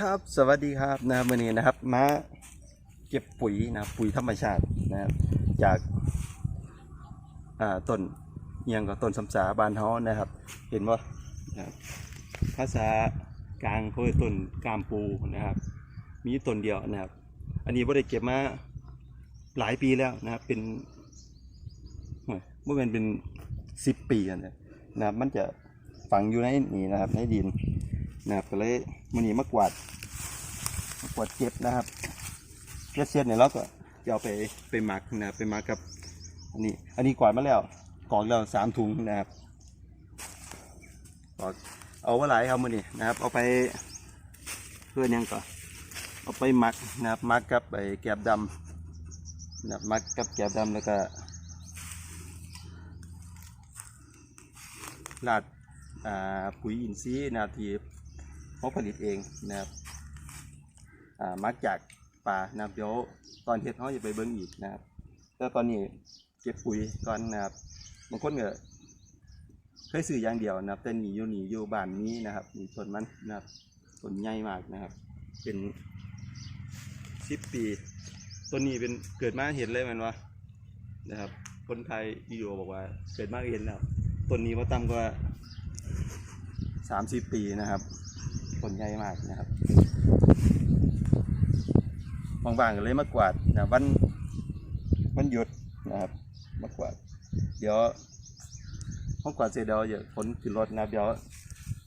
ครับสวัสดีครับนะวันนี้นะครับมาเก็บปุ๋ยนะปุ๋ยธรรมชาตินะครับจากอ่าต้นเอียงกับต้นสำสาบานเฮานะครับ เห็นว่าภาษากลางเขาเรียกต้นกามปูนะครับ มีต้นเดียวนะครับ อันนี้บ่ได้เก็บมาหลายปีแล้วนะครับเป็นเมื่อเป็นเป็นสิบปีนะนะครับมันจะฝังอยู่ในนี่นะครับในดินนะครับก็เลย มันนี้มากวาดมากวาดเก็บนะครับเก็บเสียดเนี่ยเราก็จะเอาไปไปหมักนะไปหมักกับอันนี้อันนี้กวาดมาแล้วกอกแล้วสามถุงนะครับกอกเอาไว้หลายครับมันนี้นะครับ เอาไปเพื่อนยังก่อนเอาไปหมักนะครับหมักกับไอ้แกบดำนะครับหมักกับแกบดำแล้วก็ราดปุ๋ยอินทรีย์นะที เขาผลิตเองนะครับมักจากป่านะครับเดี๋ยวตอนเฮ็ดเขาจะไปเบิ้งอีกนะครับแต่ตอนนี้เก็บปุ๋ยก่อนนะครับบางคนก็เคยซื้ออย่างเดียวนะครับแต่หนีอยู่หนีอยู่บ้านนี้นะครับมีต้นมันนะครับต้นใหญ่มากนะครับ เป็นสิบปีต้นนี้เป็นเกิดมาเห็นเลยมันวะนะครับ คนไทยวิดีโอบอกว่าเกิดมาเห็นแล้วต้นนี้ว่าต่ำกว่าสามสิบปีนะครับ ผลใหญ่มากนะครับบางๆก็เลยมากวาดนะวันวันหยุดนะครับมากวาด เดี๋ยวห้องกวาดเสร็จเดี๋ยวจะขนขึ้นรถนะเดี๋ยว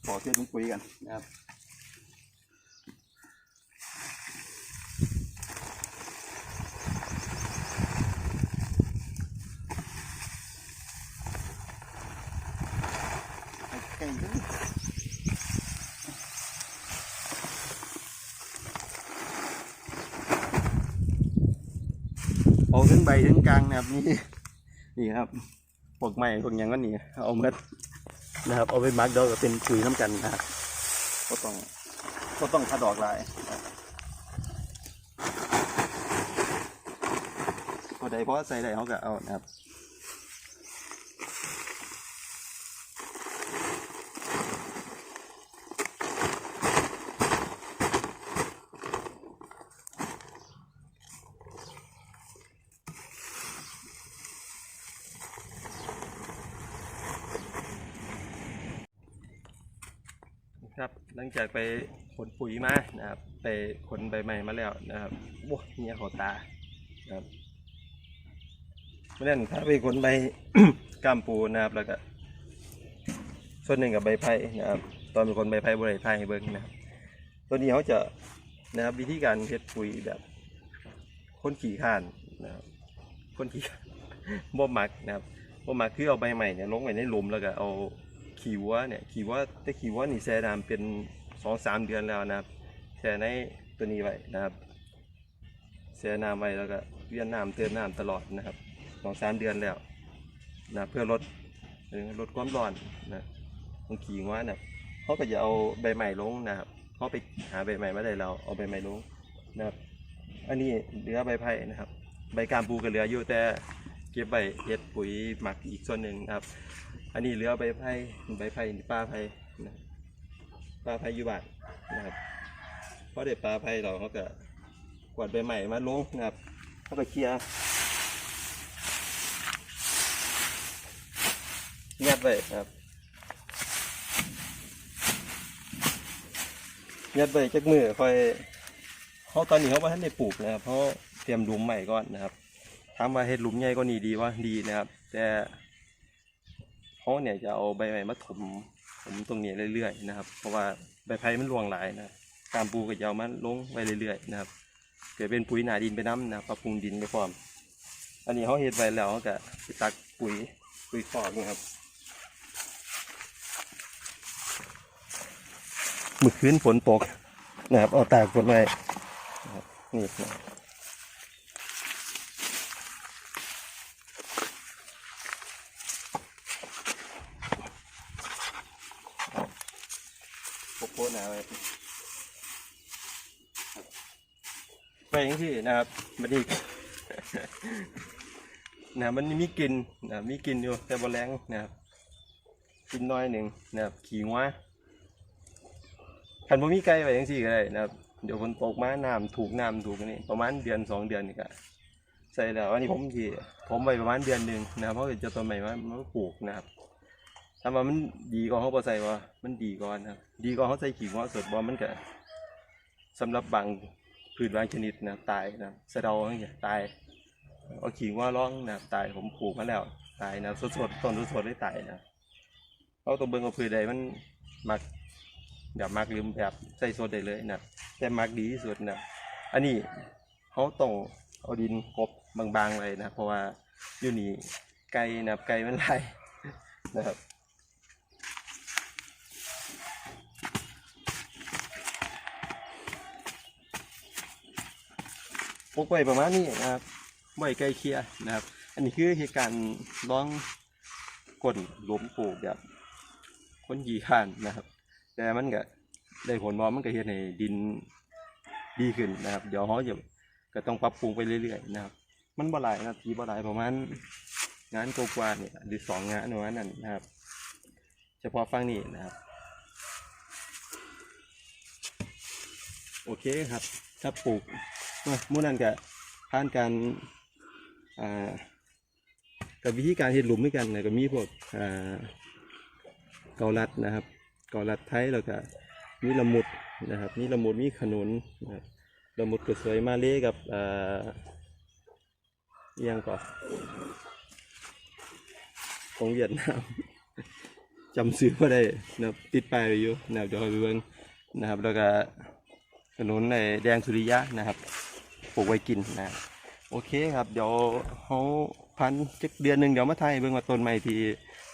ขอเที่ยวลุงคุยกันนะครับ ใกล้ๆนิดนึง เอา ทั้งใบทั้งกลางนะครับนี่นี่ครับพวกไม้พวกอยังก็นี่เอาเม็ดนะครับ เอาไปมักเดี๋ยวก็เป็นปุ๋ยน้ำกันนะครับก็ต้องก็ต้องคัดอกลายก็ได้เพราะใส่ได้เขาก็เอานะครับ ครับ หลังจากไปขนปุ๋ยมานะครับ ไปขนใบใหม่มาแล้วนะครับว้เนี่ยเขาตานะครับเมื่อนั้นถ้าไปขนใบก้ามปูนะครับแล้วก็ส่วนหนึ่งกับใบไผ่นะครับ ตอนเป็นคนใบไผ่บริไทยให้เบิ้งนะครับ ตัวนี้เขาจะนะครับวิธีการเฮ็ดปุ๋ยแบบคนขี่ข้านนะครับคนขี่บ่หมักนะครับบ่หมักคือเอาใบใหม่เนี่ยลงไว้ในหลุมแล้วก็เอา ขี่วัวเนี่ยขี่วัวแต่ขี่วัวนี่แช่น้ำเป็นสองสามเดือนแล้วนะครับแช่ในตัวนี้ไว้นะครับแช่น้ำไว้แล้วก็เวียนน้ำเติมน้ำตลอดนะครับสองสามเดือนแล้วนะเพื่อลดลดความร้อนนะของขี่วัวเนี่ยเขาก็จะเอาใบใหม่ลงนะครับเขาไปหาใบใหม่มาได้เราเอาใบใหม่ลงนะครับ อันนี้เหลือใบไผ่นะครับ ใบกามปูก็เหลืออยู่แต่เก็บใบเฮ็ดปุ๋ยหมักอีกส่วนหนึ่งนะครับ อันนี้เหลือใบไผ่ใบไผ่ปลาไผ่นะปลาไผ่อยู่บ้านนะครับเพราะเด็ดปลาไผ่เราเขาก็กวาดใบใหม่มาลงนะครับเขาก็เคลียร์ยัดไว้นะครับยัดไว้จักมือคอยเขาตอนนี้เขาบ่ทันได้ปลูกนะครับเขาะเตรียมหลุมใหม่ก่อนนะครับถามาเฮ็ดหลุมใหญ่ก็นี่ดีว่าดีนะครับ แต่ เขาเนี่ยจะเอาใบไม้มาถมถมตรงนี้เรื่อยๆนะครับ เพราะว่าใบไผ่มันรวงหลายนะกามปูก็จะเอามันลงไปเรื่อยๆนะครับเกิดเป็นปุ๋ยหนาดินไปน้ำนะปรับปรุงดินไปพร้อม อันนี้เขาเฮ็ดไว้แล้วเขาก็ไปตักปุ๋ยปุ๋ยคอกนะครับเมื่อคืนฝนตกนะครับเอาตากฝนไว้นะครับนี่นะครับ โปโป้นะไว้ไปอย่างที่นะครับมันอีกนะมันมีกลิ่นนะมีกลิ่นอยู่แต่บแรงนะครับกินน้อยหนึ่งนะครับขี่งัวคันบ่มีไก่ไว้จังซี่ก็ได้นะครับเดี๋ยวฝนตกมาน้ำถูกน้ำถูกนี่ประมาณเดือนสองเดือนนี่ก็ใส่แล้วอันนี้ผมสิผมไว้ประมาณเดือนหนึ่งนะครับเพราะจะต้นใหม่มามาปลูกนะครับ ถ้าว่ามันดีกว่าเฮาบ่ใส่ว่ามันดีกว่านะครับ ดีกว่าเฮาใส่ขี้งัวสดบ่มันก็สำหรับบางพืชบางชนิดนะตายนะสะเดาจังซี่ตายเอาขี้งัวร้องนะตายผมปลูกมาแล้ว ตายนะครับสดต้นสดๆได้ตายนะเอาตัวเบิ่งว่าพืชใดมันมักแบบมักหรือแบบใส่สดได้เลยนะแต่มักดีที่สุดนะอันนี้เขาต้องเอาดินกบบางๆไว้นะเพราะว่าอยู่นี่ไก่นะไก่มันไหลนะครับ พกไว้ประมาณนี้นะครับไว้ใกล้เคียนะครับ อันนี้คือเหตุการณ์ร้องกดหล้มปลูกแบบ คนยีขานนะครับ แต่มันก็ได้ผลว่ามันก็เฮ็ดให้ดินดีขึ้นนะครับ เดี๋ยวเขาจะก็ต้องปรับปรุงไปเรื่อยๆนะครับ มันบ่หลายนาทีบ่หลายประมาณงานกว่าๆเนี่ยหรือสองงานประมาณนั้นนะครับ เฉพาะฟังนี้นะครับ โอเคครับ ถ้าปลูก มู่นั้นก็ผ่านการอ่ากับวิธีการเฮ็ดหลุมด้วยกันนะก็มีพวกอ่าเกาลัดนะครับ เกาลัดไทยแล้วก็มีละมุดนะครับ มีละมุดมีขนุนนะครับละมุดก็สวยมาเล่กับอ่ออิหยังก่อนของเวียดนามจำซื้อมาได้นะติดไว้อยู่นะเดี๋ยวเราไปเบิ่งนะครับแล้วก็ ขนุนในแดงสุริยะนะครับปลูกไว้กินนะโอเคครับเดี๋ยวเขาพันจักเดือนหนึ่งเดี๋ยวมาไทยเบิ่งว่าต้นไม้ที่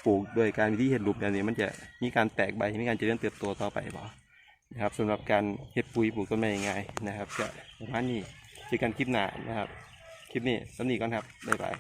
ปลูกโดยการวิธีเห็ดรูปแบบนี้มันจะมีการแตกใบมีการเจริญเติบโตต่อไปบ่นะครับสำหรับการเห็ดปุ๋ยปลูกต้นไม้ยังไงนะครับก็ประมาณนี้เจอกันคลิปหน้านะครับ คลิปนี้สำนีก่อนครับบ๊ายบาย